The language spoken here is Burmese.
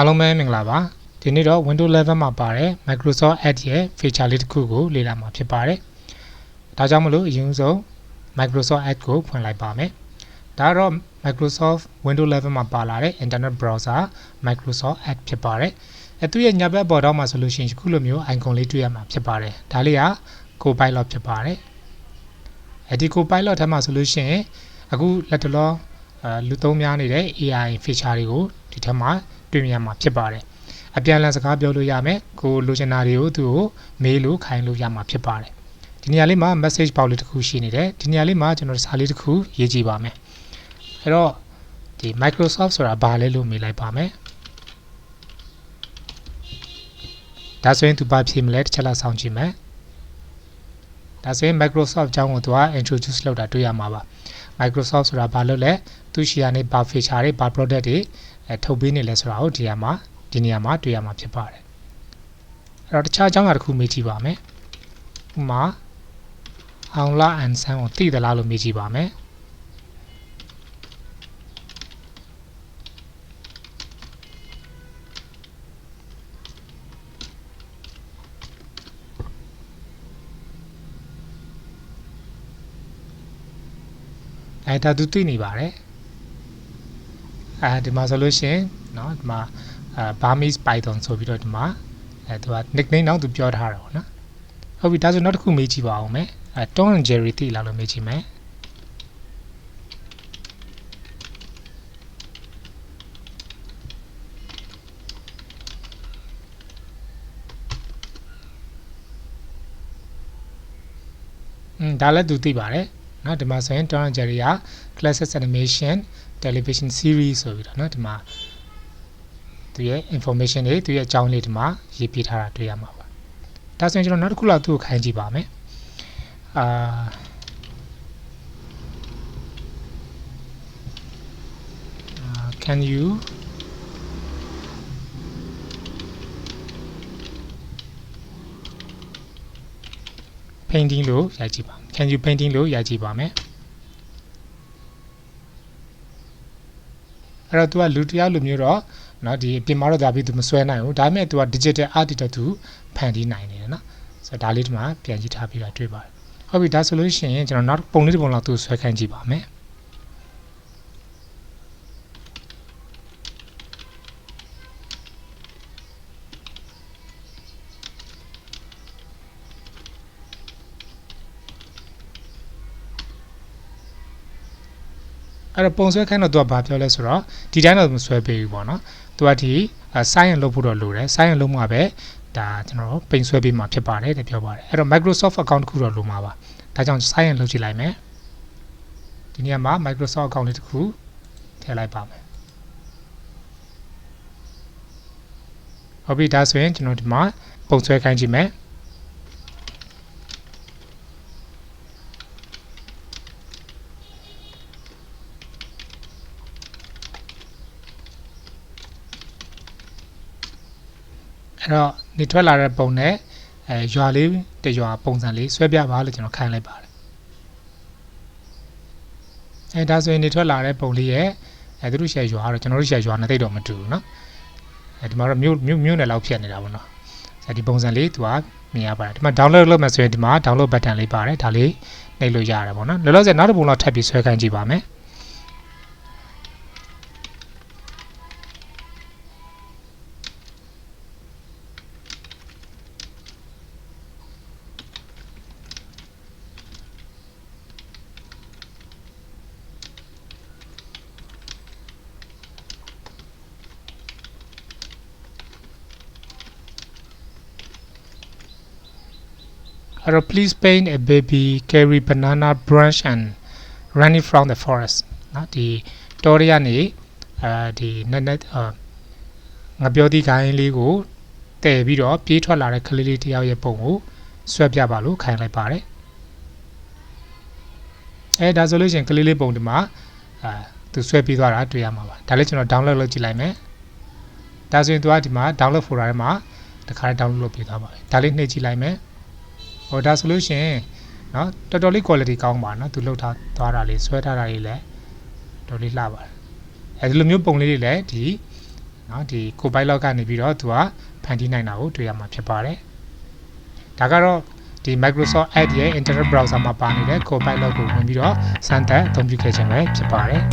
အားလုံးပဲမင်္ဂလာပါဒီနေ့တော့ Windows 11မှာပါတဲ့ Microsoft Edge ရဲ့ feature လေးတစ်ခုကိုလေ့လာမှာဖြစ်ပါတယ်ဒါကြောင့်မလို့အရင်ဆုံး Microsoft Edge ကိုဖွင့်လိုက်ပါမယ်ဒါကတော့ Microsoft Windows 11မှာပါလာတဲ့ Internet Browser Microsoft Edge ဖြစ်ပါတယ်အဲသူရဲ့ညာဘက်ပေါ်တော့မှာဆိုလို့ရှိရင်ခုလိုမျိုး icon လေးတွေ့ရမှာဖြစ်ပါတယ်ဒါလေးက Copilot ဖြစ်ပါတယ်အဲဒီ Copilot ထဲမှာဆိုလို့ရှိရင်အခုလက်တလောအဲလူသုံးများနေတဲ့ AI feature တွေကိုဒီထဲမှာ တွေ့မြင်ရမှာဖြစ်ပါတယ်အပြန်အလှန်စကားပြောလို့ရမယ်ကိုလိုချင်တာတွေကိုသူ့ကိုမေးလို့ခိုင်းလို့ရမှာဖြစ်ပါတယ်ဒီနေရာလေးမှာ message box လေးတစ်ခုရှိနေတယ်ဒီနေရာလေးမှာကျွန်တော်စာလေးတစ်ခုရေးကြည့်ပါမယ်အဲ့တော့ဒီ Microsoft ဆိုတာဘာလဲလို့မေးလိုက်ပါမယ်ဒါဆိုရင်သူဘာဖြေမလဲတစ်ချက်လောက်စောင့်ကြည့်မယ်ဒါဆိုရင် Microsoft အကြောင်းကိုသူက introduce လုပ်တာတွေ့ရမှာပါ Microsoft ဆိုတာဘာလို့လဲသူရှိရနေဘာ feature တွေဘာ product တွေ အဲထုတ်ပေးနေလဲဆိုတာကိုဒီနေရာမှာဒီနေရာမှာတွေ့ရမှာဖြစ်ပါတယ်အဲ့တော့တခြားအကြောင်းအရာတစ်ခုမေးကြည့်ပါမယ်ဥပမာအောင်လာအန်ဆန်ကိုသိသလားလို့မေးကြည့်ပါမယ်အဲဒါသူသိနေပါတယ် အဲဒီမှာဆိုလို့ရှိရင်เนาะဒီမှာအဲ Burmese Python ဆိုပြီးတော့ဒီမှာအဲသူက nickname တော့သူပြောထားတာပေါ့နော်ဟုတ်ပြီဒါဆိုနောက်တစ်ခုမေးကြည့်ပါအောင်မယ်အဲ Tom and Jerry သိလားလို့မေးကြည့်မယ်อืมဒါလည်းသူသိပါတယ် နော်ဒီမှာဆိုရင် Tom and Jerry က Classic Animation Television Series ဆိုပြီးတော့နော်ဒီမှာသူရဲ့ information တွေသူရဲ့အကြောင်းလေးဒီမှာရေးပြထားတာတွေ့ရမှာပါဒါဆိုရင်ကျွန်တော်နောက်တစ်ခုလောက်သူ့ကိုခိုင်းကြည့်ပါမယ်အာ can you painting လို့ရိုက်ကြည့်ပါ can you painting လို့ရိုက်ကြည့်ပါမယ်အဲ့တော့ तू ကလူတစ်ယောက်လိုမျိုးတော့เนาะဒီအပြင်မှာတော့ဒါပြီး तू မဆွဲနိုင်ဘူးဒါပေမဲ့ तू က digital artist တူဖန်တီးနိုင်နေတယ်เนาะဆိုတော့ဒါလေးဒီမှာပြန်ကြည့်ထားပြီးတာတွေ့ပါတယ်ဟုတ်ပြီဒါဆိုလို့ရှိရင်ကျွန်တော်နောက်ပုံလေးတစ်ပုံလောက် तू ဆွဲခိုင်းကြည့်ပါမယ် အဲ့တော့ပုံဆွဲခိုင်းတော့သူကဘာပြောလဲဆိုတော့ဒီတိုင်းတော့မဆွဲပေးဘူးပေါ့နော်သူကဒီစိုင်းရင်လုပ်ဖို့တော့လိုတယ်စိုင်းရင်လုပ်မှပဲဒါကျွန်တော်တို့ပိန်ဆွဲပေးမှာဖြစ်ပါတယ်တဲ့ပြောပါတယ်အဲ့တော့ Microsoft account တစ်ခုတော့လိုမှာပါဒါကြောင့်စိုင်းရင်လုပ်ကြည့်လိုက်မယ်ဒီနေရာမှာ Microsoft account လေးတစ်ခုထည့်လိုက်ပါမယ်ဟုတ်ပြီဒါဆိုရင်ကျွန်တော်ဒီမှာပုံဆွဲခိုင်းကြည့်မယ် အဲ့တော့နေထွက်လာတဲ့ပုံနဲ့အဲရွာလေးတရွာပုံစံလေးဆွဲပြပါလို့ကျွန်တော်ခိုင်းလိုက်ပါတယ်အဲဒါဆိုရင်နေထွက်လာတဲ့ပုံလေးရဲ့အဲသူတို့ရှယ်ရွာတော့ကျွန်တော်တို့ရှယ်ရွာနဲ့တိတ်တော့မတူဘူးเนาะအဲဒီမှာတော့မြို့မြို့မြို့နယ်လောက်ဖြစ်နေတာပေါ့နော်အဲဒီပုံစံလေးသူကမြင်ရပါတယ်ဒီမှာ download လုပ်မှဆိုရင်ဒီမှာ download button လေးပါတယ်ဒါလေးနှိပ်လို့ရတယ်ပေါ့နော်လောလောဆယ်နောက်တစ်ပုံလောက်ထပ်ပြီးဆွဲခိုင်းကြည့်ပါမယ် အဲ့တော့ please paint a baby carry banana branch and running from the forest နော်ဒီတော်ရရနေအဲဒီနက်နက်ငါပြောသည့်ဂိုင်းလေးကိုတည်ပြီးတော့ပြေးထွက်လာတဲ့ကလေးလေးတယောက်ရဲ့ပုံကိုဆွဲပြပါလို့ခိုင်းလိုက်ပါတယ်အဲဒါဆိုလို့ရှိရင်ကလေးလေးပုံဒီမှာအာသူဆွဲပြီးသွားတာတွေ့ရမှာပါဒါလည်းကျွန်တော် download လုပ်ကြည့်လိုက်မယ်ဒါဆိုရင်သူကဒီမှာ download folder ထဲမှာတခါ download လုပ်ပြီးသွားပါပြီဒါလေးနှိပ်ကြည့်လိုက်မယ် ဟိုဒါဆိုလို့ရှိရင်เนาะတော်တော်လေး quality ကောင်းပါเนาะသူလှုပ်ထားသွားတာလေးဆွဲထားတာလေးလည်းတော်လေးလှပါတယ်အဲဒီလိုမျိုးပုံလေးတွေလည်းဒီ เนาะဒီ Copilot ကနေပြီးတော့သူကဖန်တီးနိုင်တာကိုတွေ့ရမှာဖြစ်ပါတယ်ဒါကတော့ဒီ Microsoft Edge ရဲ့ Internet Browser မှာပါနေတဲ့ Copilot ကိုဝင်ပြီးတော့စမ်းသပ်အသုံးပြုခဲ့ခြင်းပဲဖြစ်ပါတယ်